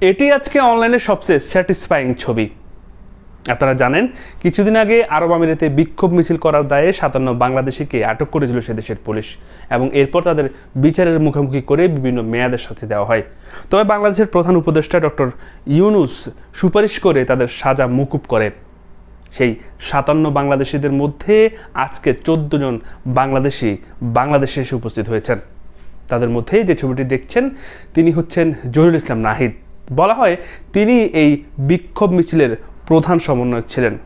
এটি আজকে অনলাইনে সবচেয়ে স্যাটিসফাইং ছবি। আপনারা জানেন, কিছুদিন আগে আরব আমিরাতে বিক্ষোভ মিছিল করার দায়ে সাতান্ন বাংলাদেশিকে আটক করেছিল সে দেশের পুলিশ এবং এরপর তাদের বিচারের মুখোমুখি করে বিভিন্ন মেয়াদের শাস্তি দেওয়া হয়। তবে বাংলাদেশের প্রধান উপদেষ্টা ডক্টর ইউনুস সুপারিশ করে তাদের সাজা মুকুব করে। সেই সাতান্ন বাংলাদেশিদের মধ্যে আজকে চোদ্দ জন বাংলাদেশি বাংলাদেশে এসে উপস্থিত হয়েছেন। তাদের মধ্যে যে ছবিটি দেখছেন, তিনি হচ্ছেন জহিরুল ইসলাম নাহিদ। বলা হয় তিনি এই বিক্ষোভ মিছিলের প্রধান সমন্বয়ক ছিলেন।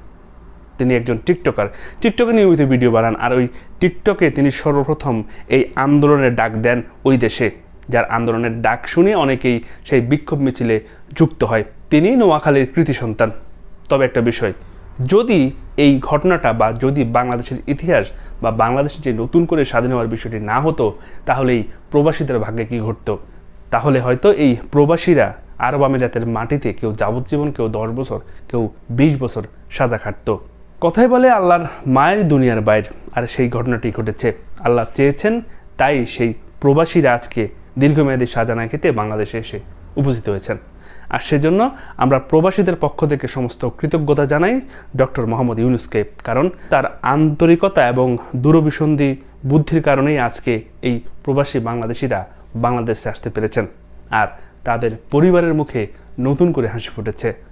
তিনি একজন টিকটকার। টিকটকে নিয়মিত ভিডিও বানান আর ওই টিকটকে তিনি সর্বপ্রথম এই আন্দোলনের ডাক দেন ওই দেশে, যার আন্দোলনের ডাক শুনে অনেকেই সেই বিক্ষোভ মিছিলে যুক্ত হয়। তিনি নোয়াখালীর কৃতি সন্তান। তবে একটা বিষয়, যদি এই ঘটনাটা বা যদি বাংলাদেশের ইতিহাস বা বাংলাদেশের যে নতুন করে স্বাধীন হওয়ার বিষয়টি না হতো, তাহলে এই প্রবাসীদের ভাগ্যে কী ঘটত? তাহলে হয়তো এই প্রবাসীরা আরব আমিরাতের মাটিতে কেউ যাবজ্জীবন, কেউ দশ বছর, কেউ বিশ বছর সাজা খাটত। কথাই বলে আল্লাহর মায়ের দুনিয়ার বাইর, আর সেই ঘটনাটি ঘটেছে। আল্লাহ চেয়েছেন, তাই সেই প্রবাসীরা আজকে দীর্ঘমেয়াদী সাজা না কেটে বাংলাদেশে এসে উপস্থিত হয়েছেন। আর সেজন্য আমরা প্রবাসীদের পক্ষ থেকে সমস্ত কৃতজ্ঞতা জানাই ডক্টর মোহাম্মদ ইউনুসকে, কারণ তার আন্তরিকতা এবং দূরভিসন্ধি বুদ্ধির কারণেই আজকে এই প্রবাসী বাংলাদেশিরা বাংলাদেশে আসতে পেরেছেন। আর তাদের পরিবারের মুখে নতুন করে হাসি ফুটেছে।